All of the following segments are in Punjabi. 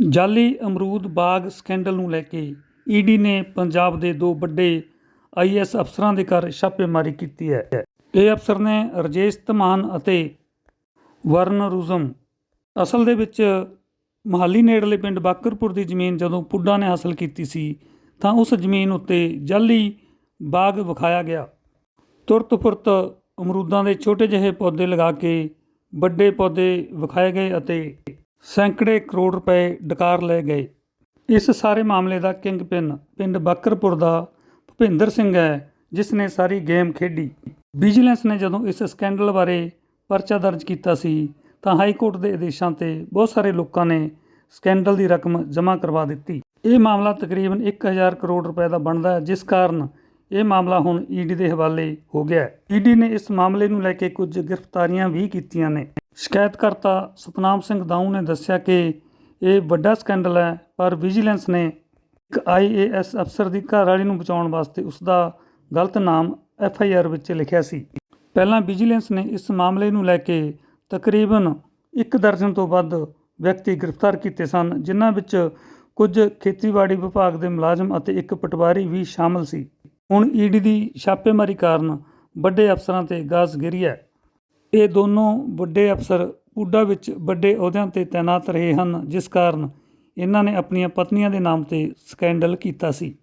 ਜਾਲੀ ਅਮਰੂਦ ਬਾਗ ਸਕੈਂਡਲ ਨੂੰ ਲੈ ਕੇ ਈਡੀ ਨੇ ਪੰਜਾਬ ਦੇ ਦੋ ਵੱਡੇ ਆਈਐਸ ਅਫਸਰਾਂ ਦੇ ਘਰ ਛਾਪੇਮਾਰੀ ਕੀਤੀ ਹੈ। ਇਹ ਅਫਸਰ ਨੇ ਰਜੇਸ਼ ਧਮਾਨ ਅਤੇ ਵਰਨ ਰੁਜ਼ਮ। ਅਸਲ ਦੇ ਵਿੱਚ ਮਹਾਲੀ ਨੇੜਲੇ ਪਿੰਡ ਬਾਕਰਪੁਰ ਦੀ ਜ਼ਮੀਨ ਜਦੋਂ ਪੁੱਡਾ ਨੇ ਹਾਸਲ ਕੀਤੀ ਸੀ, ਤਾਂ ਉਸ ਜ਼ਮੀਨ ਉੱਤੇ ਜਾਲੀ ਬਾਗ ਵਿਖਾਇਆ ਗਿਆ। ਤੁਰਤ ਫੁਰਤ ਅਮਰੂਦਾਂ ਦੇ ਛੋਟੇ ਜਿਹੇ ਪੌਦੇ ਲਗਾ ਕੇ ਵੱਡੇ ਪੌਦੇ ਵਿਖਾਏ ਗਏ ਅਤੇ ਸੈਂਕੜੇ ਕਰੋੜ ਰੁਪਏ ਡਕਾਰ ਲਏ ਗਏ। ਇਸ ਸਾਰੇ ਮਾਮਲੇ ਦਾ ਕਿੰਗ ਪਿੰਨ ਪਿੰਡ ਬਾਕਰਪੁਰ ਦਾ ਭੁਪਿੰਦਰ ਸਿੰਘ ਹੈ, ਜਿਸ ਨੇ ਸਾਰੀ ਗੇਮ ਖੇਡੀ। ਵਿਜੀਲੈਂਸ ਨੇ ਜਦੋਂ ਇਸ ਸਕੈਂਡਲ ਬਾਰੇ ਪਰਚਾ ਦਰਜ ਕੀਤਾ ਸੀ, ਤਾਂ ਹਾਈ ਕੋਰਟ ਦੇ ਆਦੇਸ਼ਾਂ ਤੇ ਬਹੁਤ ਸਾਰੇ ਲੋਕਾਂ ਨੇ ਸਕੈਂਡਲ ਦੀ ਰਕਮ ਜਮ੍ਹਾਂ ਕਰਵਾ ਦਿੱਤੀ। ਇਹ ਮਾਮਲਾ ਤਕਰੀਬਨ 1000 ਕਰੋੜ ਰੁਪਏ ਦਾ ਬਣਦਾ ਹੈ, ਜਿਸ ਕਾਰਨ ਇਹ ਮਾਮਲਾ ਹੁਣ ਈਡੀ ਦੇ ਹਵਾਲੇ ਹੋ ਗਿਆ ਹੈ। ਈਡੀ ਨੇ ਇਸ ਮਾਮਲੇ ਨੂੰ ਲੈ ਕੇ ਕੁਝ ਗ੍ਰਿਫਤਾਰੀਆਂ ਵੀ ਕੀਤੀਆਂ ਨੇ। ਸ਼ਿਕਾਇਤਕਰਤਾ ਸਤਨਾਮ ਸਿੰਘ ਦਾਊ ਨੇ ਦੱਸਿਆ ਕਿ ਇਹ ਵੱਡਾ ਸਕੈਂਡਲ ਹੈ, ਪਰ ਵਿਜੀਲੈਂਸ ਨੇ ਇੱਕ ਆਈਏਐਸ ਅਫਸਰ ਦੀ ਘਰਵਾਲੀ ਨੂੰ ਬਚਾਉਣ ਵਾਸਤੇ ਉਸ ਦਾ ਗਲਤ ਨਾਮ ਐਫਆਈਆਰ ਵਿੱਚ ਲਿਖਿਆ ਸੀ। ਪਹਿਲਾਂ ਵਿਜੀਲੈਂਸ ਨੇ ਇਸ ਮਾਮਲੇ ਨੂੰ ਲੈ ਕੇ ਤਕਰੀਬਨ ਇੱਕ ਦਰਜਨ ਤੋਂ ਵੱਧ ਵਿਅਕਤੀ ਗ੍ਰਿਫਤਾਰ ਕੀਤੇ ਸਨ, ਜਿਨ੍ਹਾਂ ਵਿੱਚ ਕੁਝ ਖੇਤੀਬਾੜੀ ਵਿਭਾਗ ਦੇ ਮੁਲਾਜ਼ਮ ਅਤੇ ਇੱਕ ਪਟਵਾਰੀ ਵੀ ਸ਼ਾਮਲ ਸੀ। ਹੁਣ ਈਡੀ ਦੀ ਛਾਪੇਮਾਰੀ ਕਾਰਨ ਵੱਡੇ ਅਫਸਰਾਂ ਤੇ ਗਾਜ਼ ਗਿਰੀ ਹੈ। ਇਹ ਦੋਨੋਂ ਵੱਡੇ ਅਫਸਰ ਪੁੱਡਾ ਵਿੱਚ ਵੱਡੇ ਅਹੁਦਿਆਂ ਤੇ ਤਾਇਨਾਤ ਰਹੇ ਹਨ, ਜਿਸ ਕਾਰਨ ਇਹਨਾਂ ਨੇ ਆਪਣੀਆਂ ਪਤਨੀਆਂ ਦੇ ਨਾਮ ਤੇ ਸਕੈਂਡਲ ਕੀਤਾ ਸੀ।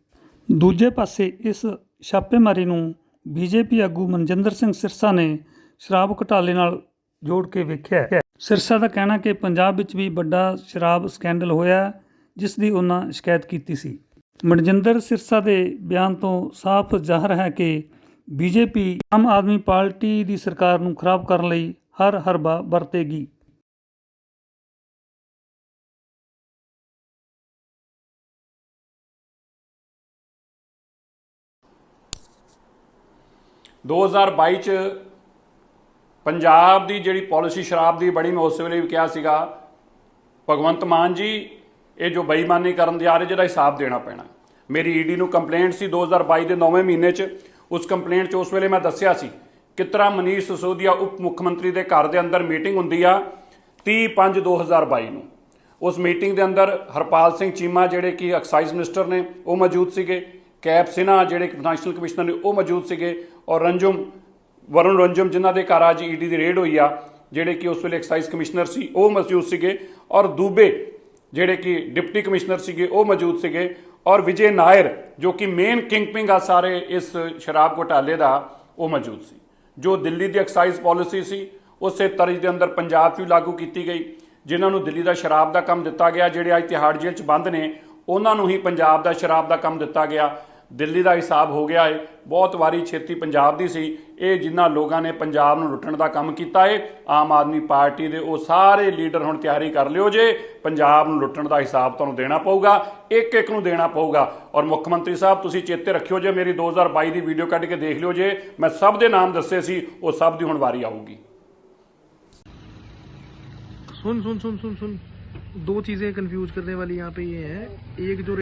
ਦੂਜੇ ਪਾਸੇ ਇਸ ਛਾਪੇਮਾਰੀ ਨੂੰ ਬੀਜੇਪੀ ਆਗੂ ਮਨਜਿੰਦਰ ਸਿੰਘ ਸਿਰਸਾ ਨੇ ਸ਼ਰਾਬ ਘੁਟਾਲੇ ਨਾਲ ਜੋੜ ਕੇ ਵੇਖਿਆ ਸਿਰਸਾ ਦਾ ਕਹਿਣਾ ਕਿ ਪੰਜਾਬ ਵਿੱਚ ਵੀ ਵੱਡਾ ਸ਼ਰਾਬ ਸਕੈਂਡਲ ਹੋਇਆ ਜਿਸ ਦੀ ਉਹਨਾਂ ਸ਼ਿਕਾਇਤ ਕੀਤੀ ਸੀ। ਮਨਜਿੰਦਰ ਸਿਰਸਾ ਦੇ ਬਿਆਨ ਤੋਂ ਸਾਫ਼ ਜ਼ਾਹਰ ਹੈ ਕਿ ਬੀਜੇਪੀ, ਆਮ ਆਦਮੀ ਪਾਰਟੀ ਦੀ ਸਰਕਾਰ ਨੂੰ ਖਰਾਬ ਕਰਨ ਲਈ ਹਰ ਹਰਬਾ ਵਰਤੇਗੀ। 2022 ਚ ਪੰਜਾਬ ਦੀ ਜਿਹੜੀ ਪਾਲਿਸੀ ਸ਼ਰਾਬ ਦੀ ਬਣੀ ਮੈਂ ਉਸ ਵੇਲੇ ਵੀ ਕਿਹਾ ਸੀਗਾ, ਭਗਵੰਤ ਮਾਨ ਜੀ, ਇਹ ਜੋ ਬੇਈਮਾਨੀ ਕਰਨ ਦੇ ਆ ਰਹੇ, ਜਿਹਦਾ ਹਿਸਾਬ ਦੇਣਾ ਪੈਣਾ। ਮੇਰੀ ਈਡੀ ਨੂੰ ਕੰਪਲੇਂਟ ਸੀ 2022 ਦੇ 9ਵੇਂ ਮਹੀਨੇ ਚ। ਉਸ ਕੰਪਲੇਂਟ ਚ ਉਸ ਵੇਲੇ ਮੈਂ ਦੱਸਿਆ ਸੀ ਕਿਤਰਾ ਮਨੀਸ਼ ਸਸੋਦੀਆ ਉਪ ਮੁੱਖ ਮੰਤਰੀ ਦੇ ਘਰ ਦੇ ਅੰਦਰ ਮੀਟਿੰਗ ਹੁੰਦੀ ਆ 30/5/2022 ਨੂੰ। ਉਸ ਮੀਟਿੰਗ ਦੇ ਅੰਦਰ ਹਰਪਾਲ ਸਿੰਘ ਚੀਮਾ ਜਿਹੜੇ ਕਿ ਐਕਸਾਈਜ਼ ਮਿਨਿਸਟਰ ਨੇ, ਉਹ ਮੌਜੂਦ ਸੀਗੇ। ਕੈਪ ਸਿਨਹਾ ਜਿਹੜੇ ਕਿ ਫਾਈਨੈਂਸ਼ੀਅਲ ਕਮਿਸ਼ਨਰ ਨੇ, ਉਹ ਮੌਜੂਦ ਸੀਗੇ। ਔਰ ਰੰਜੁਮ, ਵਰੁਣ ਰੰਜੁਮ ਜਿਨ੍ਹਾਂ ਦੇ ਘਰ ਅੱਜ ਈਡੀ ਦੀ ਰੇਡ ਹੋਈ ਆ, ਜਿਹੜੇ ਕਿ ਉਸ ਵੇਲੇ ਐਕਸਾਈਜ਼ ਕਮਿਸ਼ਨਰ ਸੀ, ਉਹ ਮੌਜੂਦ ਸੀਗੇ। ਔਰ ਦੂਬੇ ਜਿਹੜੇ ਕਿ ਡਿਪਟੀ ਕਮਿਸ਼ਨਰ ਸੀਗੇ, ਉਹ ਮੌਜੂਦ ਸੀਗੇ। ਔਰ ਵਿਜੇ ਨਾਇਰ, ਜੋ ਕਿ ਮੇਨ ਕਿੰਗਪਿੰਗ ਆ ਸਾਰੇ ਇਸ ਸ਼ਰਾਬ ਘੁਟਾਲੇ ਦਾ, ਉਹ ਮੌਜੂਦ ਸੀ। ਜੋ ਦਿੱਲੀ ਦੀ ਐਕਸਾਈਜ਼ ਪਾਲਿਸੀ ਸੀ, ਉਸੇ ਤਰਜ਼ ਦੇ ਅੰਦਰ ਪੰਜਾਬ 'ਚ ਵੀ ਲਾਗੂ ਕੀਤੀ ਗਈ, ਜਿਨ੍ਹਾਂ ਨੂੰ ਦਿੱਲੀ ਦਾ ਸ਼ਰਾਬ ਦਾ ਕੰਮ ਦਿੱਤਾ ਗਿਆ, ਜਿਹੜੇ ਅੱਜ ਤਿਹਾੜ ਜੇਲ੍ਹ 'ਚ ਬੰਦ ਨੇ, ਉਹਨਾਂ ਨੂੰ ਹੀ ਪੰਜਾਬ ਦਾ ਸ਼ਰਾਬ ਦਾ ਕੰਮ ਦਿੱਤਾ ਗਿਆ। ਦਿੱਲੀ ਦਾ ਹਿਸਾਬ ਹੋ ਗਿਆ ਏ ਬਹੁਤ ਵਾਰੀ ਛੇਤੀ ਪੰਜਾਬ ਦੀ ਸੀ ਇਹ ਜਿਨ੍ਹਾਂ ਲੋਕਾਂ ਨੇ ਪੰਜਾਬ ਨੂੰ ਲੁੱਟਣ ਦਾ ਕੰਮ ਕੀਤਾ ਏ ਆਮ ਆਦਮੀ ਪਾਰਟੀ ਦੇ ਉਹ ਸਾਰੇ ਲੀਡਰ ਹੁਣ ਤਿਆਰੀ ਕਰ ਲਿਓ ਜੇ ਪੰਜਾਬ ਨੂੰ ਲੁੱਟਣ ਦਾ ਹਿਸਾਬ ਤੁਹਾਨੂੰ ਦੇਣਾ ਪਊਗਾ ਇੱਕ ਇੱਕ ਨੂੰ ਦੇਣਾ ਪਊਗਾ ਔਰ ਮੁੱਖ ਮੰਤਰੀ ਸਾਹਿਬ ਤੁਸੀਂ ਚੇਤੇ ਰੱਖਿਓ ਜੇ ਮੇਰੀ 2022 ਦੀ ਵੀਡੀਓ ਕੱਢ ਕੇ ਦੇਖ ਲਿਓ ਜੇ ਮੈਂ ਸਭ ਦੇ ਨਾਮ ਦੱਸੇ ਸੀ ਉਹ ਸਭ ਦੀ ਹੁਣ ਵਾਰੀ ਆਊਗੀ सुन सुन सुन सुन सुन दो चीजें कंफ्यूज करने वाली यहाँ पे ये है एक जो